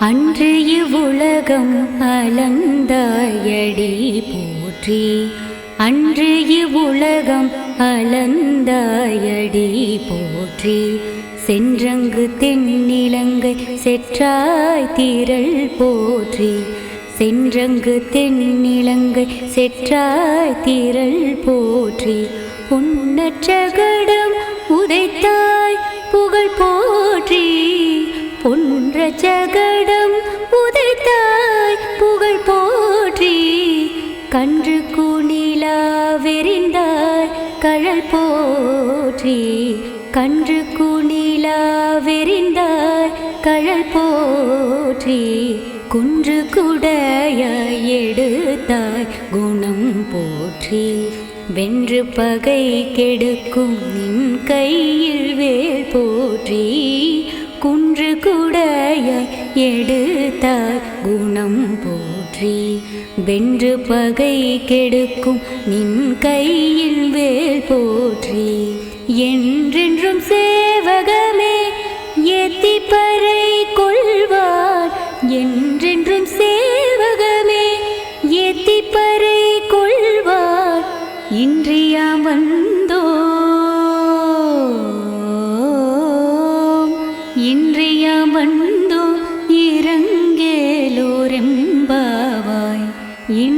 அன்று இவ்வுலகம் அலந்தாயடி போற்றி. அன்று இவ்வுலகம் அலந்தாயடி போற்றி. சென்றங்கு தென்னிலங்கை செற்றாய் தீரல் போற்றி. சென்றங்கு தென்னிலங்கை செற்றாய் தீரல் போற்றி. பொன்னச்சகடம் உதைத்தாய் பொன்ற சகடம் உதைத்தாய் புகழ் போற்றி. கன்று குணிலா வெறிந்தாய் கழல் போற்றி. கன்று குணிலா வெறிந்தாய் கழல் போற்றி. குன்று குடையாய் எடுத்தாய் குணம் போற்றி. வென்று பகை கெடுக்கும் நின் கையில் வேல் போற்றி. குன்று குடைய எடுத்தாய் குணம் போற்றி. வென்று பகை கெடுக்கும் நின் கையில் வேல் போற்றி. என்றென்றும் சேவகமே எத்திப்பறை பறை கொள்வார். என்றென்றும் சேவகமே எத்திப்பறை பறை கொள்வார். இன்றியாம் வந்தோ இன்றி വണ്ടോ ഇറങ്ങേലോരെമ്പാവായി ഇൻ